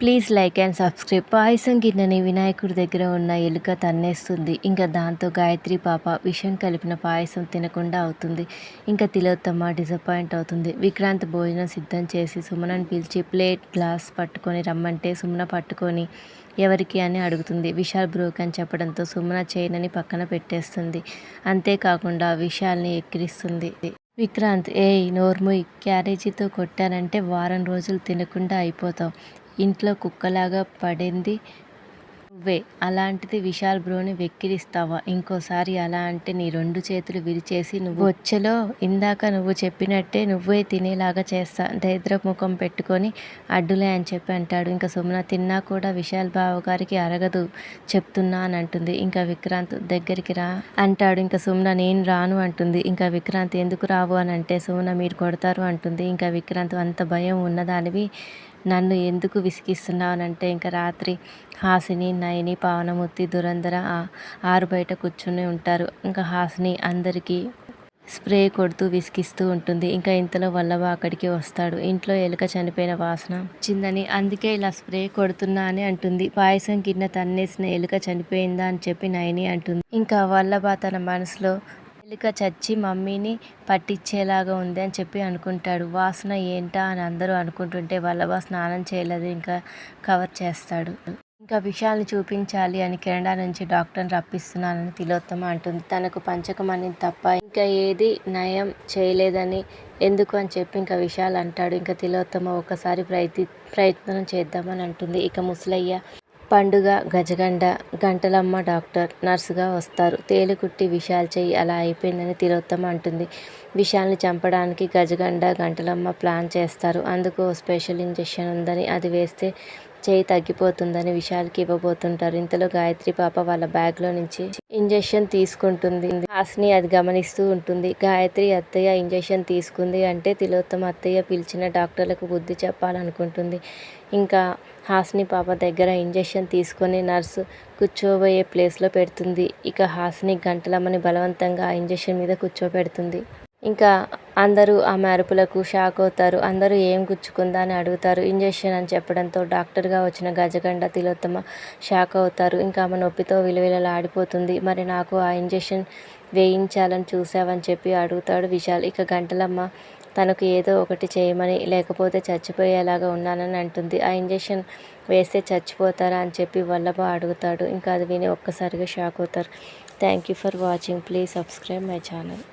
Please like and subscribe పాయసం గిన్నెని వినాయకుడి దగ్గర ఉన్న ఎలుక తన్నేస్తుంది. ఇంకా దాంతో గాయత్రి పాప విషం కలిపిన పాయసం తినకుండా అవుతుంది. ఇంకా తిలోత్తమ్మ డిసప్పాయింట్ అవుతుంది. విక్రాంత్ భోజనం సిద్ధం చేసి సుమనని పిలిచి ప్లేట్ గ్లాస్ పట్టుకొని రమ్మంటే సుమన పట్టుకొని ఎవరికి అని అడుగుతుంది. విశాల్ బ్రోక్ అని చెప్పడంతో సుమన చేయనని పక్కన పెట్టేస్తుంది. అంతేకాకుండా విశాల్ని ఎక్కిరిస్తుంది. విక్రాంత్ ఏయ్ నోర్ముయ్ క్యారేజీతో కొట్టానంటే వారం రోజులు తినకుండా అయిపోతావు. ఇంట్లో కుక్కలాగా పడింది నువ్వే అలాంటిది విశాల్ బ్రోని వెక్కిరిస్తావా? ఇంకోసారి అలా అంటే నీ రెండు చేతులు విరిచేసి నువ్వు వచ్చలో ఇందాక నువ్వు చెప్పినట్టే నువ్వే తినేలాగా చేస్తా. దరిద్ర ముఖం పెట్టుకొని అడ్డులే అని చెప్పి అంటాడు. ఇంకా సుమన తిన్నా కూడా విశాల్ బావ గారికి అరగదు చెప్తున్నా అని అంటుంది. ఇంకా విక్రాంత్ దగ్గరికి రా అంటాడు. ఇంకా సుమన నేను రాను అంటుంది. ఇంకా విక్రాంత్ ఎందుకు రావు? అని అంటే సుమన మీరు కొడతారు అంటుంది. ఇంకా విక్రాంత్ అంత భయం ఉన్నదానివి నన్ను ఎందుకు విసిగిస్తున్నావనంటే ఇంకా రాత్రి హాసిని నయని పావనమూర్తి దురంధర ఆరు బయట కూర్చుని ఉంటారు. ఇంకా హాసిని అందరికీ స్ప్రే కొడుతూ విసిగిస్తూ ఉంటుంది. ఇంకా ఇంతలో వల్లభ అక్కడికి వస్తాడు. ఇంట్లో ఎలుక చనిపోయిన వాసన వచ్చిందని అందుకే ఇలా స్ప్రే కొడుతున్నా అని అంటుంది. పాయసం గిన్నె తన్నేసిన ఎలుక చనిపోయిందా అని చెప్పి నయని అంటుంది. ఇంకా వల్లభ తన మనసులో ఎలుక చచ్చి మమ్మీని పట్టించేలాగా ఉంది అని చెప్పి అనుకుంటాడు. వాసన ఏంటా అని అందరూ అనుకుంటుంటే వల్లభ స్నానం చేయలేదు ఇంకా కవర్ చేస్తాడు. ఇంకా విషయాలను చూపించాలి అని కెనడా నుంచి డాక్టర్ని రప్పిస్తున్నానని తిలోత్తమ అంటుంది. తనకు పంచకం అనేది తప్ప ఇంకా ఏది నయం చేయలేదని ఎందుకు అని చెప్పి ఇంకా విషయాలు అంటాడు. ఇంకా తిలోత్తమ ఒకసారి ప్రయత్ని ప్రయత్నం చేద్దామని అంటుంది. ఇక ముసలయ్య పండుగ గజగండ గంటలమ్మ డాక్టర్ నర్సుగా వస్తారు. తేలికుట్టి విశాల్ చెయ్యి అలా అయిపోయిందని తిలోత్తమ అంటుంది. విషాల్ని చంపడానికి గజగండ గంటలమ్మ ప్లాన్ చేస్తారు. అందుకు స్పెషల్ ఇంజెక్షన్ ఉందని అది వేస్తే చేయి తగ్గిపోతుందని విశాల్కి ఇవ్వబోతుంటారు. ఇంతలో గాయత్రి పాప వాళ్ళ బ్యాగ్లో నుంచి ఇంజెక్షన్ తీసుకుంటుంది. హాస్ని అది గమనిస్తూ ఉంటుంది. గాయత్రి అత్తయ్య ఇంజెక్షన్ తీసుకుంది అంటే తిలోత్తమ అత్తయ్య పిలిచిన డాక్టర్లకు బుద్ధి చెప్పాలనుకుంటుంది. ఇంకా హాస్ని పాప దగ్గర ఇంజెక్షన్ తీసుకొని నర్సు కూర్చోబోయే ప్లేస్లో పెడుతుంది. ఇక హాస్ని గంటలమ్మని బలవంతంగా ఆ ఇంజెక్షన్ మీద కూర్చోబెడుతుంది. ఇంకా అందరూ ఆ మెరుపులకు షాక్ అవుతారు. అందరూ ఏం గుచ్చుకుందా అని అడుగుతారు. ఇంజెక్షన్ అని చెప్పడంతో డాక్టర్గా వచ్చిన గజగండ తిలోత్తమ షాక్ అవుతారు. ఇంకా ఆమె నొప్పితో విలువిలలాడిపోతుంది. మరి నాకు ఆ ఇంజెక్షన్ వేయించాలని చూసావని చెప్పి అడుగుతాడు విశాల్. ఇక గంటలమ్మ తనకు ఏదో ఒకటి చేయమని లేకపోతే చచ్చిపోయేలాగా ఉన్నానని అంటుంది. ఆ ఇంజెక్షన్ వేస్తే చచ్చిపోతారా అని చెప్పి వల్లభ అడుగుతాడు. ఇంకా అది విని ఒక్కసారిగా షాక్ అవుతారు. Thank you for watching. Please subscribe my channel.